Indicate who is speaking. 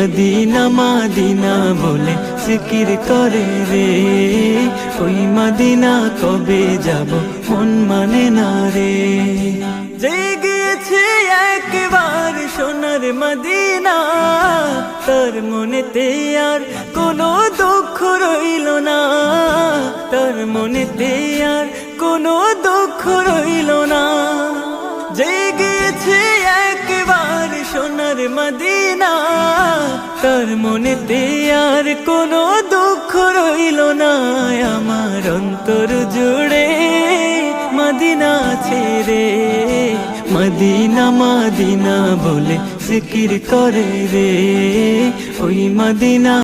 Speaker 1: Medina Medina বলে সিকির করে রে। ওই মদিনা কবে যাব মন মানে না রে। জেগেছে একবার সোনার মদিনা, তার মনেতে আর কোনো দুঃখ রইল না। তার মনেতে আর কোনো দুঃখ রইল না। সোনার মদিনা, তার মনেতে আর কোনো দুঃখ রইল না। আমার অন্তর জুড়ে মদিনা ছেড়ে, মদিনা মদিনা বলে জিকির করে রে। ওই মদিনা